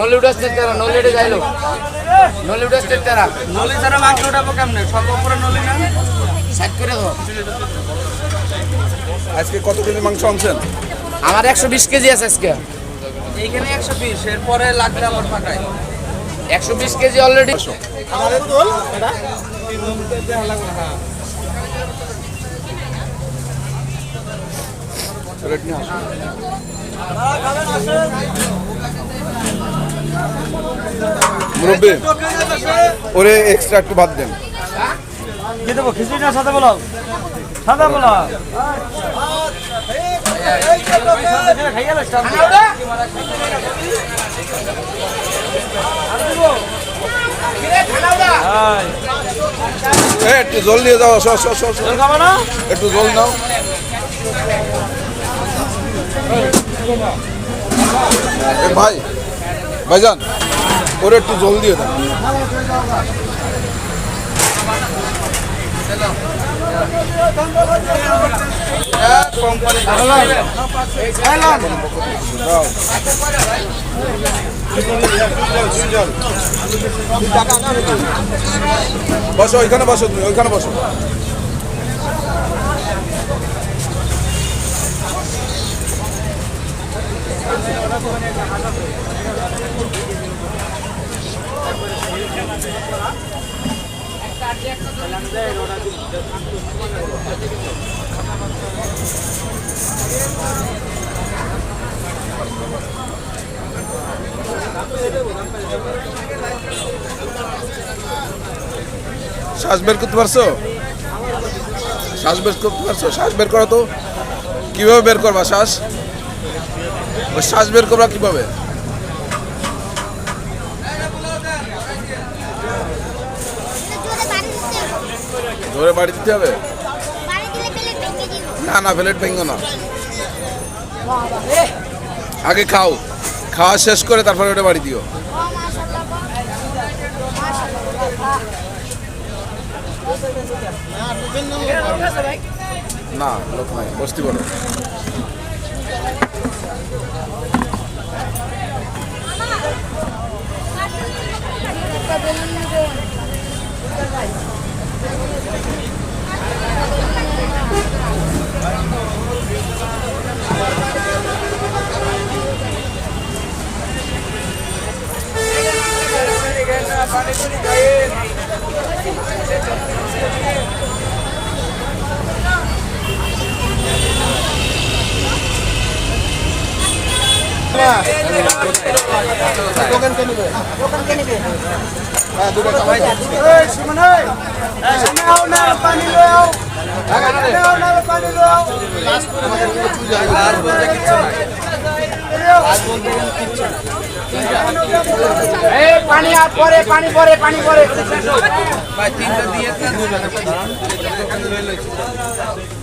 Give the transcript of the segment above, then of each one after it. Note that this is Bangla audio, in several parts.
নলিউড স্টেট তারা নলিউডে যাইলো। নলিউড স্টেট তারা নলি ছাড়া মাংস উঠাবো কেমনে? সব উপরে নলি না? সাইড করে দাও আজকে কত কেজি মাংস আনছেন? আমার একশো বিশ কেজি আছে আজকে। এইখানে একশো বিশ এরপরে লাগলে আবার ফাটাই একশো বিশ কেজি অলরেডি প্লেট নিয়ে আসুন। মুরব্বী ওরে এক্সট্রা একটু ভাত দেন। কি দেবো খিচুড়ি না সাদা বলো সাদা বলো একটু জল নিয়ে যাও একটু জল নাও। এ ভাই ভাইজান ওরে একটু জল দিয়ে দেন। বসো ওইখানে বসো তুমি ওইখানে বসো শ্বাস বের করতে পারছ? শ্বাস বের করতে পারছ? শ্বাস বের করা তো। কীভাবে বের করবা শ্বাস? শ্বাস বের করবা কীভাবে? ধরে বাড়ি দিতে হবে? না না প্লেট ভেঙো না। আগে খাও। খাওয়া শেষ করে তারপরে ওটা বাড়ি দিও। না, লোক নাই, বসতি বলো এই পানি আর পরে পানি পরে পানি পরে ভাই তিনটা দিয়ে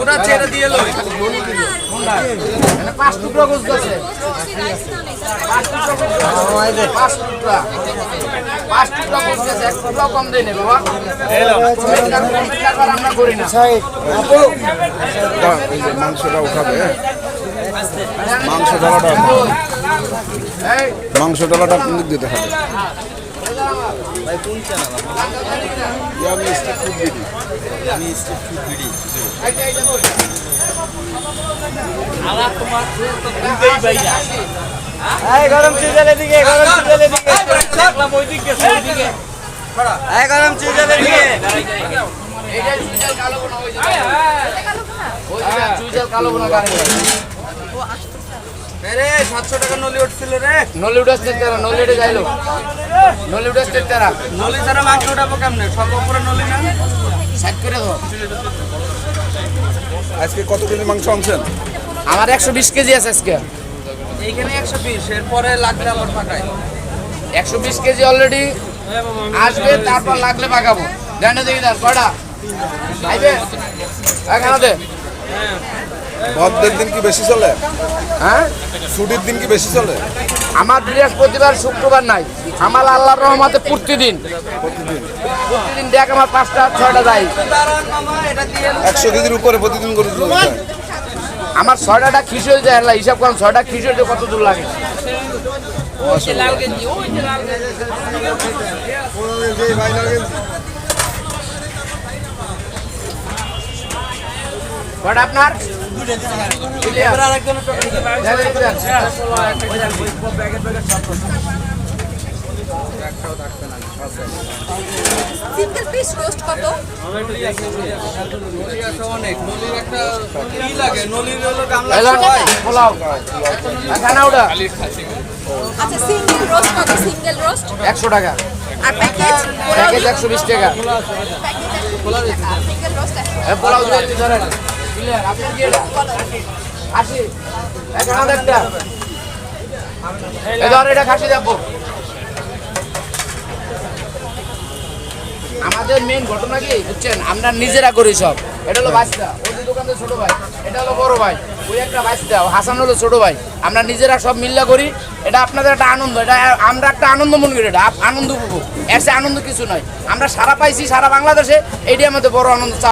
ওটা ছেড়ে দিয়ে লই। পাঁচ টুকরো গোস গেছে। পাঁচ টুকরা। পাঁচ টুকরা গোস গেছে এক টুকরা কম দেয় না বাবা। আমরা করি না। দাঁড়াও, এই যে মাংসটা উঠাবে? মাংস ডালাটা মাংস ডালাটা কোন দিক দিয়ে দেখাবে ইয়ে, আমি street food বিডি। গরম দিকে এই গরম চিজের এদিকে। কালো বোনা ওই যে ওই যে চুইঝাল কালো বোনা গাড়ি রে সাতশো টাকা নলি উঠছিল রে। নলিউড স্টেট তারা নলিউডে যাইলো। নলিউড স্টেট তারা। নলি ছাড়া মাংস উঠাবো কেমনে? সব উপরে নলি না? সাইড করে দাও আজকে কত কেজি মাংস আনছেন? আমার একশো বিশ কেজি আছে আজকে। এইখানে একশো বিশ এরপরে লাগলে আবার একশো বিশ কেজি অলরেডি আসবে তারপর লাগলে পাকাবো। জানে দেখি দাস কটা আইবে এখানে দে। বন্ধের দিন কি বেশি চলে? হ্যাঁ? ছুটির দিন কি বেশি চলে? আমার বৃহস্পতিবার শুক্রবার নাই। আমার আল্লাহর রহমতে প্রতিদিন। প্রতিদিন? প্রতিদিন দেখ আমার পাঁচটা ছয়টা দিয়ে একশো কেজির উপরে প্রতিদিন করে আমার ছয়টা খিস হয়ে যায় হিসাব করেন ছয়টা খিস হয়ে কত দূর লাগে? আপনার? এবার আরেকজনের টোকেন দিন। সিঙ্গেল পিস রোস্ট কত? অনেক নলির একটা কি লাগে নলির হলো গামলা পোলাও খানা ওটা আচ্ছা সিঙ্গেল রোস্ট কত সিঙ্গেল রোস্ট একশো টাকা আর প্যাকেজ প্যাকেজ একশো বিশ টাকা। সিঙ্গেল রোস্ট এ, পোলাও ধরেন আমাদের মেন ঘটনা কি, বুঝছেন? আমরা নিজেরা করি সব। এটা হলো বাচ্চা দোকানে ছোট ভাই। এটা হলো বড় ভাই। ওই একটা বাচ্চা হাসান হলো ছোট ভাই। আমরা নিজেরা সব মিল্লা করি। এটা আপনাদের একটা আনন্দ। এটা আমরা একটা আনন্দ মনে করি। এটা আনন্দ উপভোগ। এর আনন্দ কিছু নয়। আমরা সারা পাইছি সারা বাংলাদেশে। এটি আমাদের বড় আনন্দ।